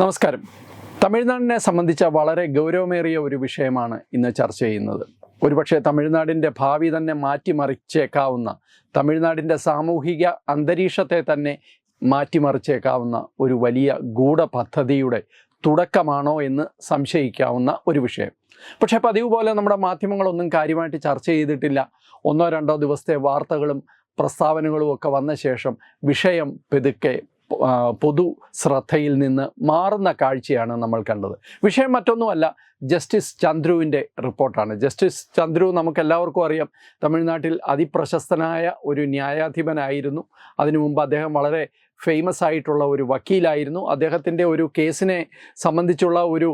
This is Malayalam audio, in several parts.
നമസ്കാരം. തമിഴ്നാടിനെ സംബന്ധിച്ച വളരെ ഗൗരവമേറിയ ഒരു വിഷയമാണ് ഇന്ന് ചർച്ച ചെയ്യുന്നത്. ഒരുപക്ഷെ തമിഴ്നാടിന്റെ ഭാവി തന്നെ മാറ്റിമറിച്ചേക്കാവുന്ന തമിഴ്നാടിന്റെ സാമൂഹിക അന്തരീക്ഷത്തെ തന്നെ മാറ്റിമറിച്ചേക്കാവുന്ന ഒരു വലിയ ഗൂഢപദ്ധതിയുടെ തുടക്കമാണോ എന്ന് സംശയിക്കാവുന്ന ഒരു വിഷയം. പക്ഷേ പതിവ് പോലെ നമ്മുടെ മാധ്യമങ്ങളൊന്നും കാര്യമായിട്ട് ചർച്ച ചെയ്തിട്ടില്ല. ഒന്നോ രണ്ടോ ദിവസത്തെ വാർത്തകളും പ്രസ്താവനകളും ഒക്കെ വന്ന ശേഷം വിഷയം പെതുക്കെ പൊതു ശ്രദ്ധയിൽ നിന്ന് മാറുന്ന കാഴ്ചയാണ് നമ്മൾ കണ്ടത്. വിഷയം മറ്റൊന്നുമല്ല ജസ്റ്റിസ് ചന്ദ്രുവിന്റെ റിപ്പോർട്ടാണ്. ജസ്റ്റിസ് ചന്ദ്രു നമുക്കെല്ലാവർക്കും അറിയാം തമിഴ്നാട്ടിൽ അതിപ്രശസ്തനായ ഒരു ന്യായാധിപനായിരുന്നു. അതിനു മുമ്പ് അദ്ദേഹം വളരെ ഫേമസ് ആയിട്ടുള്ള ഒരു വക്കീലായിരുന്നു. അദ്ദേഹത്തിന്റെ ഒരു കേസിനെ സംബന്ധിച്ചുള്ള ഒരു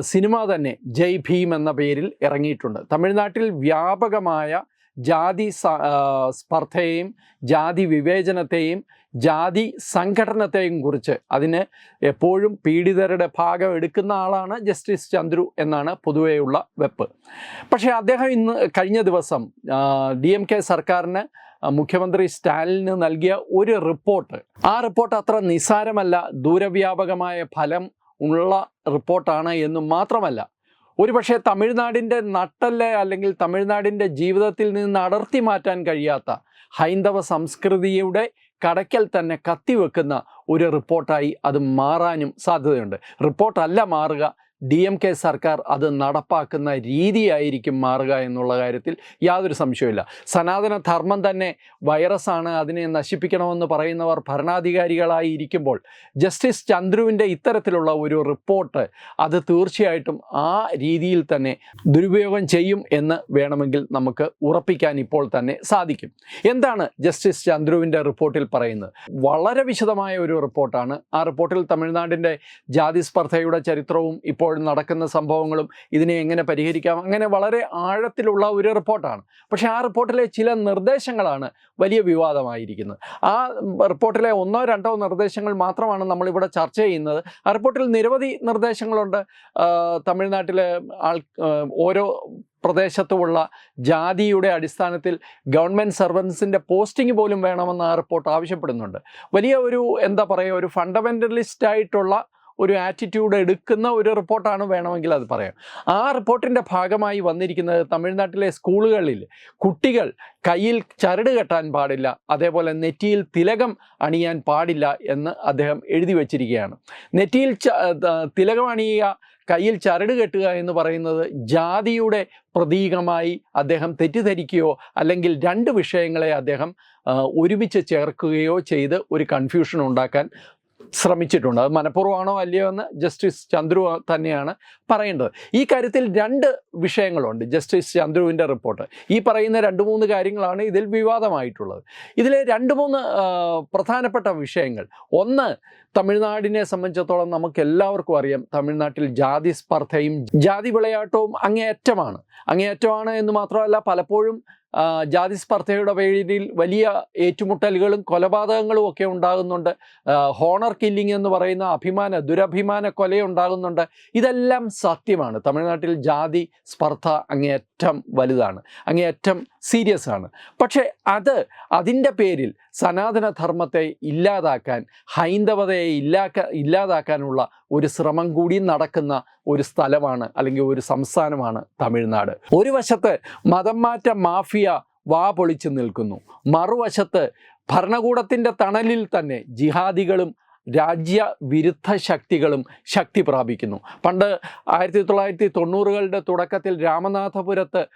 സിനിമ തന്നെ ജയ് ഭീം എന്ന പേരിൽ ഇറങ്ങിയിട്ടുണ്ട്. തമിഴ്നാട്ടിൽ വ്യാപകമായ ജാതി സ്പർദ്ധയെയും ജാതി വിവേചനത്തെയും ജാതി സംഘടനത്തെയും കുറിച്ച് അതിന് എപ്പോഴും പീഡിതരുടെ ഭാഗം എടുക്കുന്ന ആളാണ് ജസ്റ്റിസ് ചന്ദ്രു എന്നാണ് പൊതുവെയുള്ള വെപ്പ്. പക്ഷേ അദ്ദേഹം ഇന്ന് കഴിഞ്ഞ ദിവസം ഡി എം കെ സർക്കാരിന് മുഖ്യമന്ത്രി സ്റ്റാലിന് നൽകിയ ഒരു റിപ്പോർട്ട്. ആ റിപ്പോർട്ട് അത്ര നിസ്സാരമല്ല ദൂരവ്യാപകമായ ഫലം ഉള്ള റിപ്പോർട്ടാണ് എന്ന് മാത്രമല്ല ഒരുപക്ഷെ തമിഴ്നാടിന്റെ നട്ടൽ അല്ലെങ്കിൽ തമിഴ്നാടിന്റെ ജീവിതത്തിൽ നിന്ന് അടർത്തി മാറ്റാൻ കഴിയാത്ത ഹൈന്ദവ സംസ്കൃതിയുടെ കടയ്ക്കൽ തന്നെ കത്തിവെക്കുന്ന ഒരു റിപ്പോർട്ടായി അത് മാറാനും സാധ്യതയുണ്ട്. റിപ്പോർട്ടല്ല മാറുക ഡി എം കെ സർക്കാർ അത് നടപ്പാക്കുന്ന രീതിയായിരിക്കും മാറുക എന്നുള്ള കാര്യത്തിൽ യാതൊരു സംശയമില്ല സനാതന ധർമ്മം തന്നെ വൈറസാണ് അതിനെ നശിപ്പിക്കണമെന്ന് പറയുന്നവർ ഭരണാധികാരികളായി ഇരിക്കുമ്പോൾ ജസ്റ്റിസ് ചന്ദ്രുവിന്റെ ഇത്തരത്തിലുള്ള ഒരു റിപ്പോർട്ട് അത് തീർച്ചയായിട്ടും ആ രീതിയിൽ തന്നെ ദുരുപയോഗം ചെയ്യും എന്ന് വേണമെങ്കിൽ നമുക്ക് ഉറപ്പിക്കാൻ ഇപ്പോൾ തന്നെ സാധിക്കും. എന്താണ് ജസ്റ്റിസ് ചന്ദ്രുവിന്റെ റിപ്പോർട്ടിൽ പറയുന്നത്? വളരെ വിശദമായ ഒരു റിപ്പോർട്ടാണ്. ആ റിപ്പോർട്ടിൽ തമിഴ്നാടിന്റെ ജാതി സ്പർദ്ധയുടെ ചരിത്രവും ഇപ്പോൾ നടക്കുന്ന സംഭവങ്ങളും ഇതിനെ എങ്ങനെ പരിഹരിക്കാം? അങ്ങനെ വളരെ ആഴത്തിലുള്ള ഒരു റിപ്പോർട്ടാണ്. പക്ഷേ ആ റിപ്പോർട്ടിലെ ചില നിർദ്ദേശങ്ങളാണ് വലിയ വിവാദമായിരിക്കുന്നത്. ആ റിപ്പോർട്ടിലെ ഒന്നോ രണ്ടോ നിർദ്ദേശങ്ങൾ മാത്രമാണ് നമ്മളിവിടെ ചർച്ച ചെയ്യുന്നത്. ആ റിപ്പോർട്ടിൽ നിരവധി നിർദ്ദേശങ്ങളുണ്ട്. തമിഴ്നാട്ടിലെ ആൾ ഓരോ പ്രദേശത്തുമുള്ള ജാതിയുടെ അടിസ്ഥാനത്തിൽ ഗവൺമെന്റ് സർവൻസിന്റെ പോസ്റ്റിംഗ് പോലും വേണമെന്ന് ആ റിപ്പോർട്ട് ആവശ്യപ്പെടുന്നുണ്ട്. വലിയ ഒരു എന്താ പറയുക ഒരു ഫണ്ടമെന്റലിസ്റ്റ് ആയിട്ടുള്ള ഒരു ആറ്റിറ്റ്യൂഡ് എടുക്കുന്ന ഒരു റിപ്പോർട്ടാണ് വേണമെങ്കിൽ അത് പറയാം. ആ റിപ്പോർട്ടിന്റെ ഭാഗമായി വന്നിരിക്കുന്നത് തമിഴ്നാട്ടിലെ സ്കൂളുകളിൽ കുട്ടികൾ കയ്യിൽ ചരട് കെട്ടാൻ പാടില്ല അതേപോലെ നെറ്റിയിൽ തിലകം അണിയാൻ പാടില്ല എന്ന് അദ്ദേഹം എഴുതി വച്ചിരിക്കുകയാണ്. നെറ്റിയിൽ തിലകം അണിയുക കയ്യിൽ ചരട് കെട്ടുക എന്ന് പറയുന്നത് ജാതിയുടെ പ്രതീകമായി അദ്ദേഹം തെറ്റിദ്ധരിക്കുകയോ അല്ലെങ്കിൽ രണ്ട് വിഷയങ്ങളെ അദ്ദേഹം ഒരുമിച്ച് ചേർക്കുകയോ ചെയ്ത് ഒരു കൺഫ്യൂഷൻ ഉണ്ടാക്കാൻ ശ്രമിച്ചിട്ടുണ്ട്. അത് മനഃപൂർവമാണോ അല്ലയോ എന്ന് ജസ്റ്റിസ് ചന്ദ്രു തന്നെയാണ് പറയേണ്ടത് ഈ കാര്യത്തിൽ രണ്ട് വിഷയങ്ങളുണ്ട് ജസ്റ്റിസ് ചന്ദ്രുവിന്റെ റിപ്പോർട്ട്. ഈ പറയുന്ന രണ്ട് മൂന്ന് കാര്യങ്ങളാണ് ഇതിൽ വിവാദമായിട്ടുള്ളത്. ഇതിലെ രണ്ട് മൂന്ന് പ്രധാനപ്പെട്ട വിഷയങ്ങൾ. ഒന്ന് തമിഴ്നാടിനെ സംബന്ധിച്ചിടത്തോളം നമുക്ക് എല്ലാവർക്കും അറിയാം തമിഴ്നാട്ടിൽ ജാതി സ്പർദ്ധയും ജാതി വിളയാട്ടവും അങ്ങേയറ്റമാണ്. അങ്ങേയറ്റമാണ് എന്ന് മാത്രമല്ല പലപ്പോഴും ജാതി സ്പർദ്ധയുടെ പേരിൽ വലിയ ഏറ്റുമുട്ടലുകളും കൊലപാതകങ്ങളും ഒക്കെ ഉണ്ടാകുന്നുണ്ട്. ഹോണർ കില്ലിംഗ് എന്ന് പറയുന്ന അഭിമാന ദുരഭിമാന കൊലയുണ്ടാകുന്നുണ്ട്. ഇതെല്ലാം സത്യമാണ്. തമിഴ്നാട്ടിൽ ജാതി സ്പർദ്ധ അങ്ങേയറ്റം വലുതാണ്. അങ്ങേയറ്റം സീരിയസ് ആണ്. പക്ഷേ അത് അതിന്റെ പേരിൽ സനാതനധർമ്മത്തെ ഇല്ലാതാക്കാൻ ഹൈന്ദവതയെ ഇല്ലാക്ക ഇല്ലാതാക്കാനുള്ള ഒരു ശ്രമം കൂടി നടക്കുന്ന ഒരു സ്ഥലമാണ് അല്ലെങ്കിൽ ഒരു സംസ്ഥാനമാണ് തമിഴ്നാട്. ഒരു വശത്ത് മതം മാറ്റ മാഫിയ വാ പൊളിച്ചു നിൽക്കുന്നു. മറുവശത്ത് ഭരണകൂടത്തിന്റെ തണലിൽ തന്നെ ജിഹാദികളും രാജ്യവിരുദ്ധ ശക്തികളും ശക്തി പ്രാപിക്കുന്നു. പണ്ട് ആയിരത്തി തൊള്ളായിരത്തി തൊണ്ണൂറുകളുടെ തുടക്കത്തിൽ രാമനാഥപുരത്ത്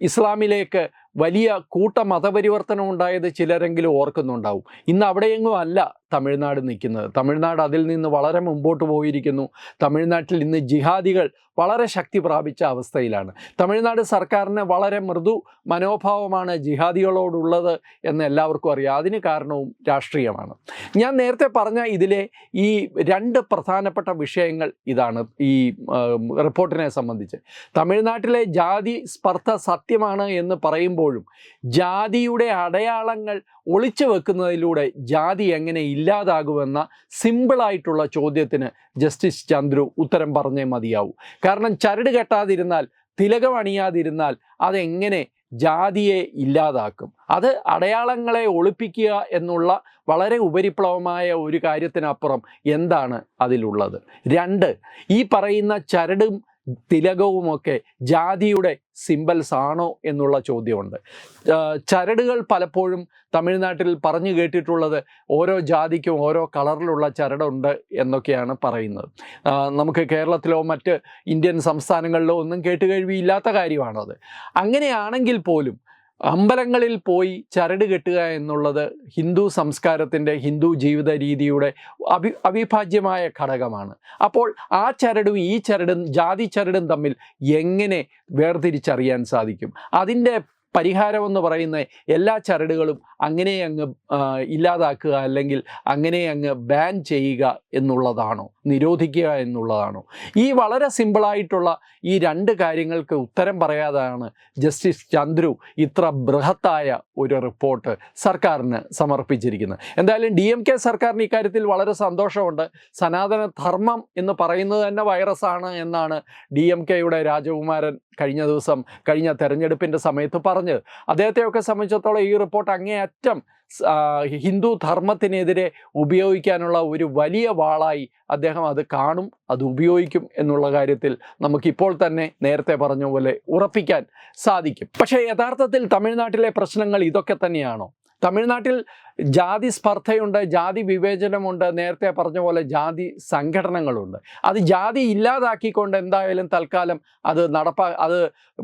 ഇസ്ലാമിലേക്ക് വലിയ കൂട്ട മതപരിവർത്തനം ഉണ്ടായത് ചിലരെങ്കിലും ഓർക്കുന്നുണ്ടാവും. ഇന്ന് അവിടെയെങ്ങും അല്ല തമിഴ്നാട് നിൽക്കുന്നത്. തമിഴ്നാട് അതിൽ നിന്ന് വളരെ മുമ്പോട്ട് പോയിരിക്കുന്നു. തമിഴ്നാട്ടിൽ ഇന്ന് ജിഹാദികൾ വളരെ ശക്തി പ്രാപിച്ച അവസ്ഥയിലാണ്. തമിഴ്നാട് സർക്കാരിന് വളരെ മൃദു മനോഭാവമാണ് ജിഹാദികളോടുള്ളത് എന്ന് എല്ലാവർക്കും അറിയാം. അതിന് കാരണവും രാഷ്ട്രീയമാണ്. ഞാൻ നേരത്തെ പറഞ്ഞ ഇതിലെ ഈ രണ്ട് പ്രധാനപ്പെട്ട വിഷയങ്ങൾ ഇതാണ്. ഈ റിപ്പോർട്ടിനെ സംബന്ധിച്ച്. തമിഴ്നാട്ടിലെ ജാതി സ്പർദ്ധ സത്യമാണ് എന്ന് പറയുമ്പോഴും ജാതിയുടെ അടയാളങ്ങൾ ഒളിച്ചു വെക്കുന്നതിലൂടെ ജാതി എങ്ങനെ ഇല്ലാതാകുമെന്ന സിമ്പിളായിട്ടുള്ള ചോദ്യത്തിന് ജസ്റ്റിസ് ചന്ദ്രു ഉത്തരം പറഞ്ഞേ മതിയാവൂ. കാരണം ചരട് കെട്ടാതിരുന്നാൽ തിലകം അണിയാതിരുന്നാൽ അതെങ്ങനെ ജാതിയെ ഇല്ലാതാക്കും? അത് അടയാളങ്ങളെ ഒളിപ്പിക്കുക എന്നുള്ള വളരെ ഉപരിപ്ലവമായ ഒരു കാര്യത്തിനപ്പുറം എന്താണ് അതിലുള്ളത്? രണ്ട് ഈ പറയുന്ന ചരടും തിലകവുമൊക്കെ ജാതിയുടെ സിംബൽസ് ആണോ എന്നുള്ള ചോദ്യമുണ്ട്. ചരടുകൾ പലപ്പോഴും തമിഴ്നാട്ടിൽ പറഞ്ഞു കേട്ടിട്ടുള്ളത് ഓരോ ജാതിക്കും ഓരോ കളറിലുള്ള ചരടുണ്ട് എന്നൊക്കെയാണ് പറയുന്നത്. നമുക്ക് കേരളത്തിലോ മറ്റ് ഇന്ത്യൻ സംസ്ഥാനങ്ങളിലോ ഒന്നും കേട്ടുകഴിവിയില്ലാത്ത കാര്യമാണത്. അങ്ങനെയാണെങ്കിൽ പോലും അമ്പലങ്ങളിൽ പോയി ചരട് കെട്ടുക എന്നുള്ളത് ഹിന്ദു സംസ്കാരത്തിന്റെ ഹിന്ദു ജീവിത രീതിയുടെ അഭി അവിഭാജ്യമായ ഘടകമാണ്. അപ്പോൾ ആ ചരടും ഈ ചരടും ജാതി ചരടും തമ്മിൽ എങ്ങനെ വേർതിരിച്ചറിയാൻ സാധിക്കും? അതിന്റെ പരിഹാരമെന്ന് പറയുന്ന എല്ലാ ചരടുകളും അങ്ങനെ അങ്ങ് ഇല്ലാതാക്കുക അല്ലെങ്കിൽ അങ്ങനെ അങ്ങ് ബാൻ ചെയ്യുക എന്നുള്ളതാണോ? നിരോധിക്കുക എന്നുള്ളതാണോ? ഈ വളരെ സിമ്പിളായിട്ടുള്ള ഈ രണ്ട് കാര്യങ്ങൾക്ക് ഉത്തരം പറയാതാണ് ജസ്റ്റിസ് ചന്ദ്രു ഇത്ര ബൃഹത്തായ ഒരു റിപ്പോർട്ട് സർക്കാരിന് സമർപ്പിച്ചിരിക്കുന്നത്. എന്തായാലും ഡി എം കെ സർക്കാരിന് ഇക്കാര്യത്തിൽ വളരെ സന്തോഷമുണ്ട്. സനാതന ധർമ്മം എന്ന് പറയുന്നത് തന്നെ വൈറസാണ് എന്നാണ് ഡി എം കെയുടെ രാജകുമാരൻ കഴിഞ്ഞ ദിവസം കഴിഞ്ഞ തെരഞ്ഞെടുപ്പിന്റെ സമയത്ത് പറഞ്ഞത്. അദ്ദേഹത്തെയൊക്കെ സംബന്ധിച്ചിടത്തോളം ഈ റിപ്പോർട്ട് അങ്ങേയറ്റം ഹിന്ദു ധർമ്മത്തിനെതിരെ ഉപയോഗിക്കാനുള്ള ഒരു വലിയ വാളായി അദ്ദേഹം അത് കാണും അത് ഉപയോഗിക്കും എന്നുള്ള കാര്യത്തിൽ നമുക്കിപ്പോൾ തന്നെ നേരത്തെ പറഞ്ഞ പോലെ ഉറപ്പിക്കാൻ സാധിക്കും. പക്ഷേ യഥാർത്ഥത്തിൽ തമിഴ്നാട്ടിലെ പ്രശ്നങ്ങൾ ഇതൊക്കെ തന്നെയാണോ? തമിഴ്നാട്ടിൽ ജാതി സ്പർദ്ധയുണ്ട് ജാതി വിവേചനമുണ്ട് നേരത്തെ പറഞ്ഞ പോലെ ജാതി സംഘടനകളുണ്ട് അത് ജാതി ഇല്ലാതാക്കിക്കൊണ്ട് എന്തായാലും തൽക്കാലം അത് നടപ്പാ അത്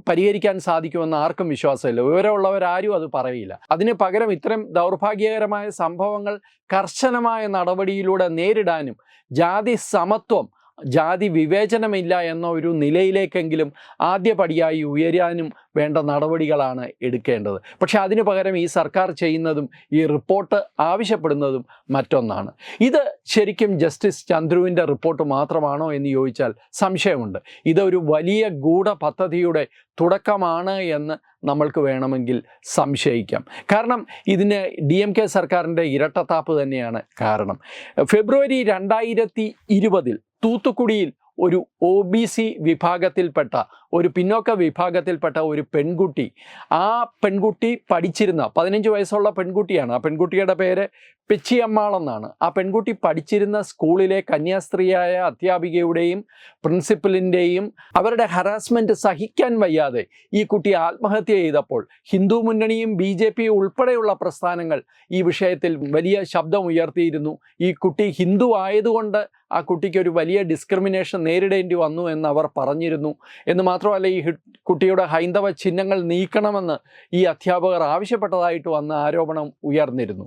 പരിഹരിക്കാൻ സാധിക്കുമെന്ന് ആർക്കും വിശ്വാസമില്ല. വിവരമുള്ളവരാരും അത് പറയില്ല. അതിന് പകരം ഇത്തരം ദൗർഭാഗ്യകരമായ സംഭവങ്ങൾ കർശനമായ നടപടിയിലൂടെ നേരിടാനും ജാതി സമത്വം ജാതി വിവേചനമില്ല എന്ന ഒരു നിലയിലേക്കെങ്കിലും ആദ്യപടിയായി ഉയരാനും വേണ്ട നടപടികളാണ് എടുക്കേണ്ടത്. പക്ഷേ അതിനു പകരം ഈ സർക്കാർ ചെയ്യുന്നതും ഈ റിപ്പോർട്ട് ആവശ്യപ്പെടുന്നതും മറ്റൊന്നാണ്. ഇത് ശരിക്കും ജസ്റ്റിസ് ചന്ദ്രുവിന്റെ റിപ്പോർട്ട് മാത്രമാണോ എന്ന് ചോദിച്ചാൽ സംശയമുണ്ട്. ഇതൊരു വലിയ ഗൂഢ പദ്ധതിയുടെ തുടക്കമാണ് എന്ന് നമ്മൾക്ക് വേണമെങ്കിൽ സംശയിക്കാം. കാരണം ഇതിന് ഡി എം കെ സർക്കാരിന്റെ ഇരട്ടത്താപ്പ് തന്നെയാണ് കാരണം. ഫെബ്രുവരി രണ്ടായിരത്തി ഇരുപതിൽ തൂത്തുക്കുടിയിൽ ഒരു ഒ ബി സി വിഭാഗത്തിൽപ്പെട്ട ഒരു പിന്നോക്ക വിഭാഗത്തിൽപ്പെട്ട ഒരു പെൺകുട്ടി. ആ പെൺകുട്ടി പഠിച്ചിരുന്ന പതിനഞ്ച് വയസ്സുള്ള പെൺകുട്ടിയാണ്. ആ പെൺകുട്ടിയുടെ പേര് പെച്ചിയമ്മാളെന്നാണ്. ആ പെൺകുട്ടി പഠിച്ചിരുന്ന സ്കൂളിലെ കന്യാസ്ത്രീയായ അധ്യാപികയുടെയും പ്രിൻസിപ്പലിന്റെയും അവരുടെ ഹറാസ്മെന്റ് സഹിക്കാൻ വയ്യാതെ ഈ കുട്ടി ആത്മഹത്യ ചെയ്തപ്പോൾ ഹിന്ദു മുന്നണിയും ബി ജെ പി ഉൾപ്പെടെയുള്ള പ്രസ്ഥാനങ്ങൾ ഈ വിഷയത്തിൽ വലിയ ശബ്ദം ഉയർത്തിയിരുന്നു. ഈ കുട്ടി ഹിന്ദു ആയതുകൊണ്ട് ആ കുട്ടിക്ക് ഒരു വലിയ ഡിസ്ക്രിമിനേഷൻ നേരിടേണ്ടി വന്നു എന്ന് അവർ പറഞ്ഞിരുന്നു. എന്ന് മാത്രമല്ല ഈ കുട്ടിയുടെ ഹൈന്ദവ ചിഹ്നങ്ങൾ നീക്കണമെന്ന് ഈ അധ്യാപകർ ആവശ്യപ്പെട്ടതായിട്ട് വന്ന ആരോപണം ഉയർന്നിരുന്നു.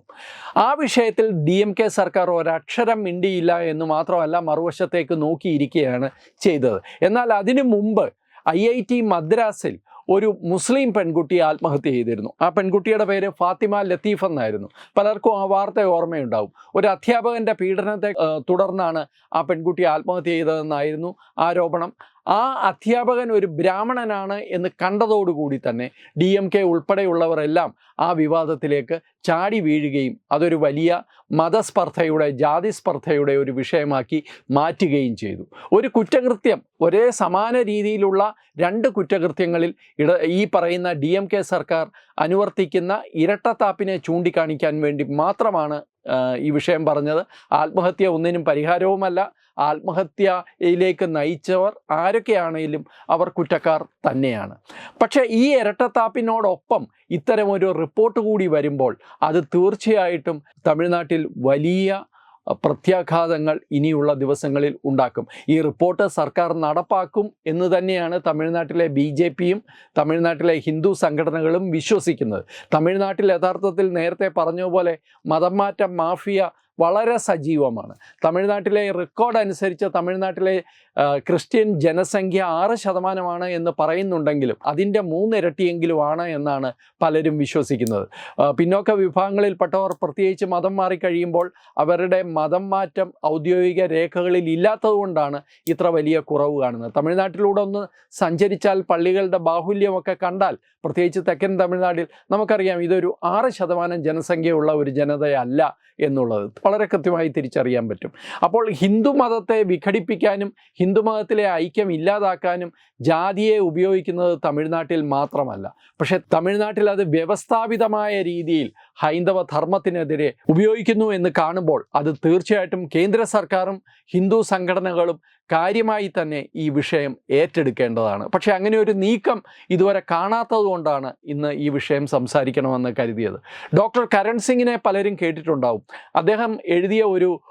ആ വിഷയത്തിൽ ഡി എം കെ സർക്കാർ ഒരക്ഷരം മിണ്ടിയില്ല എന്ന് മാത്രമല്ല മറുവശത്തേക്ക് നോക്കിയിരിക്കുകയാണ് ചെയ്തത്. എന്നാൽ അതിനു മുമ്പ് ഐ ഐ ടി മദ്രാസിൽ ഒരു മുസ്ലിം പെൺകുട്ടി ആത്മഹത്യ ചെയ്തിരുന്നു. ആ പെൺകുട്ടിയുടെ പേര് ഫാത്തിമ ലത്തീഫ് എന്നായിരുന്നു. പലർക്കും ആ വാർത്ത ഓർമ്മയുണ്ടാവും. ഒരു അധ്യാപകന്റെ പീഡനത്തെ തുടർന്നാണ് ആ പെൺകുട്ടി ആത്മഹത്യ ചെയ്തതെന്നായിരുന്നു ആരോപണം. ആ അധ്യാപകൻ ഒരു ബ്രാഹ്മണനാണ് എന്ന് കണ്ടതോടുകൂടി തന്നെ ഡി എം കെ ഉൾപ്പെടെയുള്ളവരെല്ലാം ആ വിവാദത്തിലേക്ക് ചാടി വീഴുകയും അതൊരു വലിയ മതസ്പർദ്ധയുടെ ജാതി സ്പർദ്ധയുടെ ഒരു വിഷയമാക്കി മാറ്റുകയും ചെയ്തു. ഒരു കുറ്റകൃത്യം ഒരേ സമാന രീതിയിലുള്ള രണ്ട് കുറ്റകൃത്യങ്ങളിൽ ഇട ഈ പറയുന്ന ഡി എം കെ സർക്കാർ അനുവർത്തിക്കുന്ന ഇരട്ടത്താപ്പിനെ ചൂണ്ടിക്കാണിക്കാൻ വേണ്ടി മാത്രമാണ് ഈ വിഷയം പറഞ്ഞത്. ആത്മഹത്യ ഒന്നിനും പരിഹാരവുമല്ല. ആത്മഹത്യയിലേക്ക് നയിച്ചവർ ആരൊക്കെയാണെങ്കിലും അവർ കുറ്റക്കാർ തന്നെയാണ്. പക്ഷേ ഈ ഇരട്ടത്താപ്പിനോടൊപ്പം ഇത്തരമൊരു റിപ്പോർട്ട് കൂടി വരുമ്പോൾ അത് തീർച്ചയായിട്ടും തമിഴ്നാട്ടിൽ വലിയ പ്രത്യാഘാതങ്ങൾ ഇനിയുള്ള ദിവസങ്ങളിൽ ഉണ്ടാക്കും. ഈ റിപ്പോർട്ട് സർക്കാർ നടപ്പാക്കും എന്ന് തന്നെയാണ് തമിഴ്നാട്ടിലെ ബി ജെ പിയും തമിഴ്നാട്ടിലെ ഹിന്ദു സംഘടനകളും വിശ്വസിക്കുന്നത്. തമിഴ്നാട്ടിൽ യഥാർത്ഥത്തിൽ നേരത്തെ പറഞ്ഞതുപോലെ മതം മാറ്റ മാഫിയ വളരെ സജീവമാണ്. തമിഴ്നാട്ടിലെ റെക്കോർഡ് അനുസരിച്ച് തമിഴ്നാട്ടിലെ ക്രിസ്ത്യൻ ജനസംഖ്യ ആറ് ശതമാനമാണ് എന്ന് പറയുന്നുണ്ടെങ്കിലും അതിന്റെ മൂന്നിരട്ടിയെങ്കിലുമാണ് എന്നാണ് പലരും വിശ്വസിക്കുന്നത്. പിന്നോക്ക വിഭാഗങ്ങളിൽപ്പെട്ടവർ പ്രത്യേകിച്ച് മതം മാറിക്കഴിയുമ്പോൾ അവരുടെ മതം മാറ്റം ഔദ്യോഗിക രേഖകളിൽ ഇല്ലാത്തതുകൊണ്ടാണ് ഇത്ര വലിയ കുറവ് കാണുന്നത്. തമിഴ്നാട്ടിലൂടെ ഒന്ന് സഞ്ചരിച്ചാൽ പള്ളികളുടെ ബാഹുല്യമൊക്കെ കണ്ടാൽ പ്രത്യേകിച്ച് തെക്കൻ തമിഴ്നാട്ടിൽ നമുക്കറിയാം ഇതൊരു ആറ് ശതമാനം ജനസംഖ്യയുള്ള ഒരു ജനതയല്ല എന്നുള്ളത്. വളരെ കൃത്യമായി തിരിച്ചറിയാൻ പറ്റും. അപ്പോൾ ഹിന്ദു മതത്തെ വിഘടിപ്പിക്കാനും ഹിന്ദു മതത്തിലെ ഐക്യം ഇല്ലാതാക്കാനും ജാതിയെ ഉപയോഗിക്കുന്നത് തമിഴ്നാട്ടിൽ മാത്രമല്ല. പക്ഷേ തമിഴ്നാട്ടിൽ അത് വ്യവസ്ഥാപിതമായ രീതിയിൽ ഹൈന്ദവ ധർമ്മത്തിനെതിരെ ഉപയോഗിക്കുന്നു എന്ന് കാണുമ്പോൾ അത് തീർച്ചയായിട്ടും കേന്ദ്ര സർക്കാരും ഹിന്ദു സംഘടനകളും കാര്യമായി തന്നെ ഈ വിഷയം ഏറ്റെടുക്കേണ്ടതാണ്. പക്ഷേ അങ്ങനെ ഒരു നീക്കം ഇതുവരെ കാണാത്തതുകൊണ്ടാണ് ഇന്ന് ഈ വിഷയം സംസാരിക്കണമെന്ന് കരുതിയത്. ഡോക്ടർ കരൺ സിംഗിനെ പലരും കേട്ടിട്ടുണ്ടാവും. അദ്ദേഹം എഴുതിയ ഒരു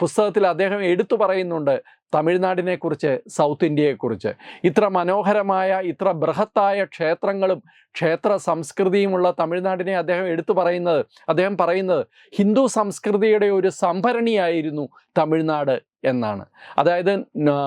പുസ്തകത്തിൽ അദ്ദേഹം എടുത്തു പറയുന്നുണ്ട് തമിഴ്നാടിനെക്കുറിച്ച് സൗത്ത് ഇന്ത്യയെക്കുറിച്ച്. ഇത്ര മനോഹരമായ ഇത്ര ബൃഹത്തായ ക്ഷേത്രങ്ങളും ക്ഷേത്ര സംസ്കൃതിയുമുള്ള തമിഴ്നാടിനെ അദ്ദേഹം എടുത്തു പറയുന്നത് അദ്ദേഹം പറയുന്നത് ഹിന്ദു സംസ്കൃതിയുടെ ഒരു സംഭരണിയായിരുന്നു തമിഴ്നാട് എന്നാണ്. അതായത്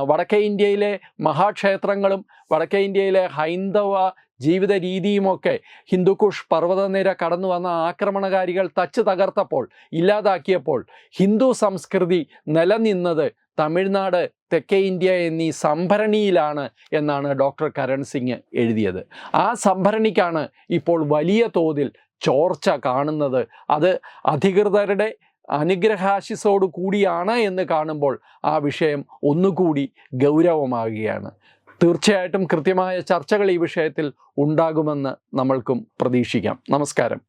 വടക്കേ ഇന്ത്യയിലെ മഹാക്ഷേത്രങ്ങളും വടക്കേ ഇന്ത്യയിലെ ഹൈന്ദവ ജീവിത രീതിയുമൊക്കെ ഹിന്ദുക്കുഷ് പർവതനിര കടന്നു വന്ന ആക്രമണകാരികൾ തച്ച് തകർത്തപ്പോൾ ഇല്ലാതാക്കിയപ്പോൾ ഹിന്ദു സംസ്കൃതി നിലനിന്നത് തമിഴ്നാട് തെക്കേ ഇന്ത്യ എന്നീ സംഭരണിയിലാണ് എന്നാണ് ഡോക്ടർ കരൺ സിംഗ് എഴുതിയത്. ആ സംഭരണിക്കാണ് ഇപ്പോൾ വലിയ തോതിൽ ചോർച്ച കാണുന്നത്. അത് അധികൃതരുടെ അനുഗ്രഹാശിസോടു കൂടിയാണ് എന്ന് കാണുമ്പോൾ ആ വിഷയം ഒന്നുകൂടി ഗൗരവമാകുകയാണ്. തീർച്ചയായിട്ടും കൃത്യമായ ചർച്ചകൾ ഈ വിഷയത്തിൽ ഉണ്ടാകുമെന്ന് നമ്മൾക്കും പ്രതീക്ഷിക്കാം. നമസ്കാരം.